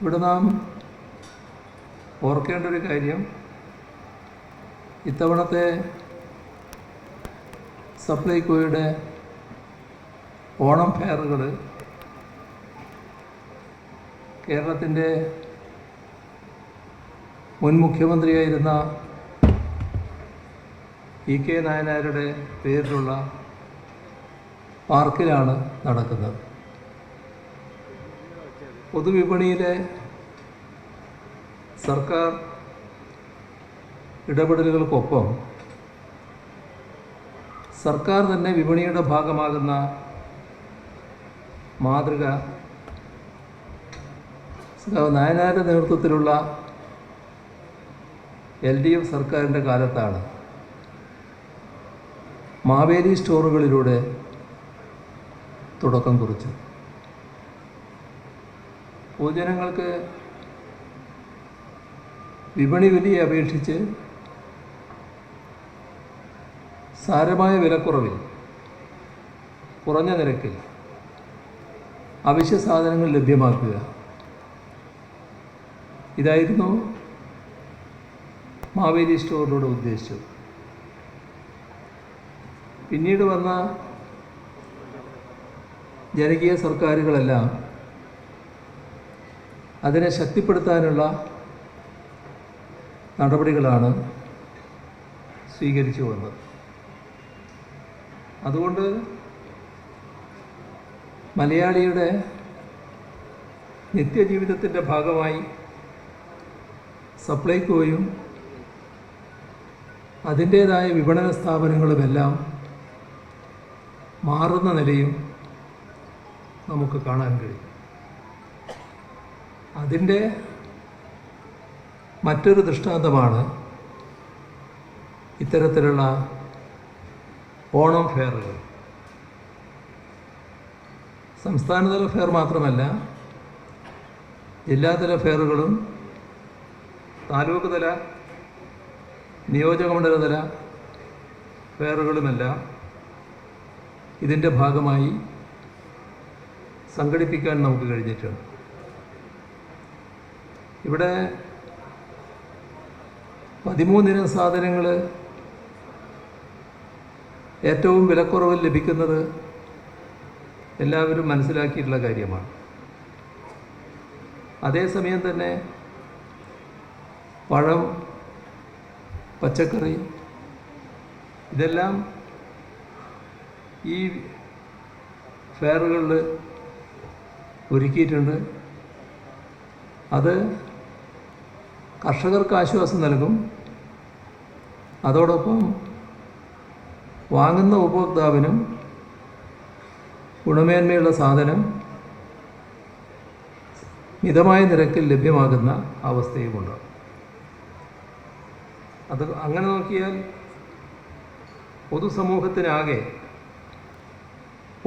ഇവിടെ നാം ഓർക്കേണ്ട ഒരു കാര്യം. ഇത്തവണത്തെ സപ്ലൈകോയുടെ ഓണം ഫെയറുകൾ കേരളത്തിന്റെ മുൻ മുഖ്യമന്ത്രിയായിരുന്ന ഇ കെ നായനാരുടെ പേരിലുള്ള പാർക്കിലാണ് നടക്കുന്നത്. പൊതുവിപണിയിലെ സർക്കാർ ഇടപെടലുകൾക്കൊപ്പം സർക്കാർ തന്നെ വിപണിയുടെ ഭാഗമാകുന്ന മാതൃക നായനാരുടെ നേതൃത്വത്തിലുള്ള എൽ ഡി എഫ് സർക്കാരിന്റെ കാലത്താണ് മാവേലി സ്റ്റോറുകളിലൂടെ തുടക്കം കുറിച്ചത്. പൊതുജനങ്ങൾക്ക് വിപണി വിലയെ അപേക്ഷിച്ച് സാരമായ വിലക്കുറവിൽ കുറഞ്ഞ നിരക്കിൽ അവശ്യ സാധനങ്ങൾ ലഭ്യമാക്കുക. ഇതായിരുന്നു മാവേലി സ്റ്റോറിലൂടെ ഉദ്ദേശിച്ചത്. പിന്നീട് വന്ന ജനകീയ സർക്കാരുകളെല്ലാം അതിനെ ശക്തിപ്പെടുത്താനുള്ള നടപടികളാണ് സ്വീകരിച്ചു വന്നത്. അതുകൊണ്ട് മലയാളിയുടെ നിത്യജീവിതത്തിന്റെ ഭാഗമായി സപ്ലൈകോയും അതിന്റേതായ വിപണന സ്ഥാപനങ്ങളുമെല്ലാം മാറുന്ന നിലയും നമുക്ക് കാണാൻ കഴിയും. അതിന്റെ മറ്റൊരു ദൃഷ്ടാന്തമാണ് ഇത്തരത്തിലുള്ള ഓണം ഫെയറുകൾ. സംസ്ഥാനതല ഫെയർ മാത്രമല്ല ജില്ലാതല ഫെയറുകളും താലൂക്ക് തല നിയോജകമണ്ഡലതല ഫെയറുകളുമെല്ലാം ഇതിന്റെ ഭാഗമായി സംഘടിപ്പിക്കാൻ നമുക്ക് കഴിഞ്ഞിട്ടുണ്ട്. ഇവിടെ പതിമൂന്നിനം സാധനങ്ങൾ ഏറ്റവും വിലക്കുറവിൽ ലഭിക്കുന്നത് എല്ലാവരും മനസ്സിലാക്കിയിട്ടുള്ള കാര്യമാണ്. അതേസമയം തന്നെ പഴം പച്ചക്കറി ഇതെല്ലാം ഈ ഫെയറുകളിൽ ഒരുക്കിയിട്ടുണ്ട്. അത് കർഷകർക്ക് ആശ്വാസം നൽകും. അതോടൊപ്പം വാങ്ങുന്ന ഉപഭോക്താവിനും ഗുണമേന്മയുള്ള സാധനം മിതമായ നിരക്കിൽ ലഭ്യമാകുന്ന അവസ്ഥയുമുണ്ട്. അത് അങ്ങനെ നോക്കിയാൽ പൊതുസമൂഹത്തിനാകെ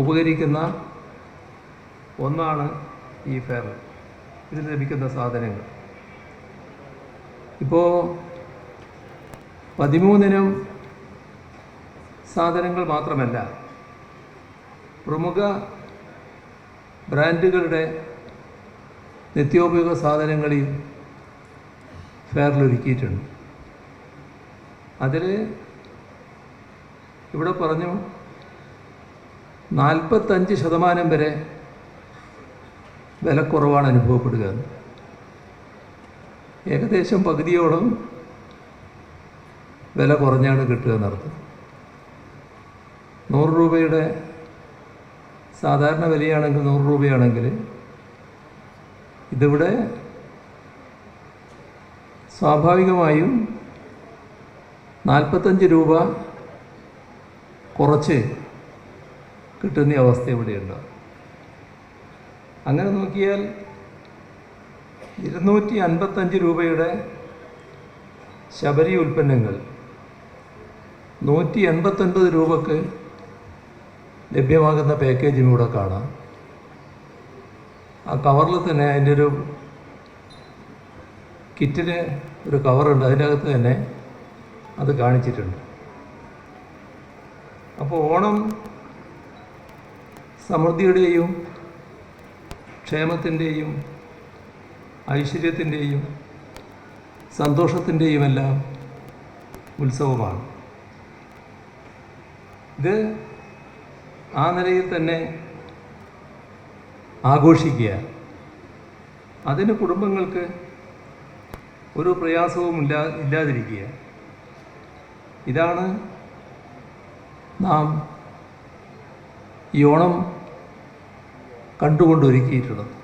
ഉപകരിക്കുന്ന ഒന്നാണ് ഈ ഫെയർ. ഇതിൽ ലഭിക്കുന്ന സാധനങ്ങൾ. ഇപ്പോൾ പതിമൂന്നിനും സാധനങ്ങൾ മാത്രമല്ല പ്രമുഖ ബ്രാൻഡുകളുടെ നിത്യോപയോഗ സാധനങ്ങളിൽ ഫെയറിൽ ഒരുക്കിയിട്ടുണ്ട് അതിൽ ഇവിടെ പറഞ്ഞു നാൽപ്പത്തഞ്ച് ശതമാനം വരെ വിലക്കുറവാണ് അനുഭവപ്പെടുക. ഏകദേശം പകുതിയോളം വില കുറഞ്ഞാണ് കിട്ടുക എന്നർത്ഥം. നൂറ് രൂപയുടെ സാധാരണ വിലയാണെങ്കിൽ നൂറ് രൂപയാണെങ്കിൽ ഇതിവിടെ സ്വാഭാവികമായും നാൽപ്പത്തഞ്ച് രൂപ കുറച്ച് കിട്ടുന്ന അവസ്ഥ ഇവിടെയുണ്ട് അങ്ങനെ നോക്കിയാൽ ഇരുന്നൂറ്റി അൻപത്തഞ്ച് രൂപയുടെ ശബരി ഉൽപ്പന്നങ്ങൾ നൂറ്റി എൺപത്തൊൻപത് രൂപക്ക് ലഭ്യമാകുന്ന പാക്കേജും ഇവിടെ കാണാം. ആ കവറിൽ തന്നെ അതിന്റെ ഒരു കിറ്റിന് ഒരു കവറുണ്ട് അതിന്റെ അകത്ത് തന്നെ അത് കാണിച്ചിട്ടുണ്ട്. അപ്പോൾ ഓണം സമൃദ്ധിയുടെയും ക്ഷേമത്തിന്റെയും ഐശ്വര്യത്തിന്റെയും സന്തോഷത്തിന്റെയും എല്ലാം ഉത്സവമാണ്. ഇത് ആ നിലയിൽ തന്നെ ആഘോഷിക്കുക അതിന് കുടുംബങ്ങൾക്ക് ഒരു പ്രയാസവും ഇല്ലാ ഇല്ലാതിരിക്കുക ഇതാണ് നാം ഈ ഓണം കണ്ടുകൊണ്ടൊരുക്കിയിട്ടുള്ളത്.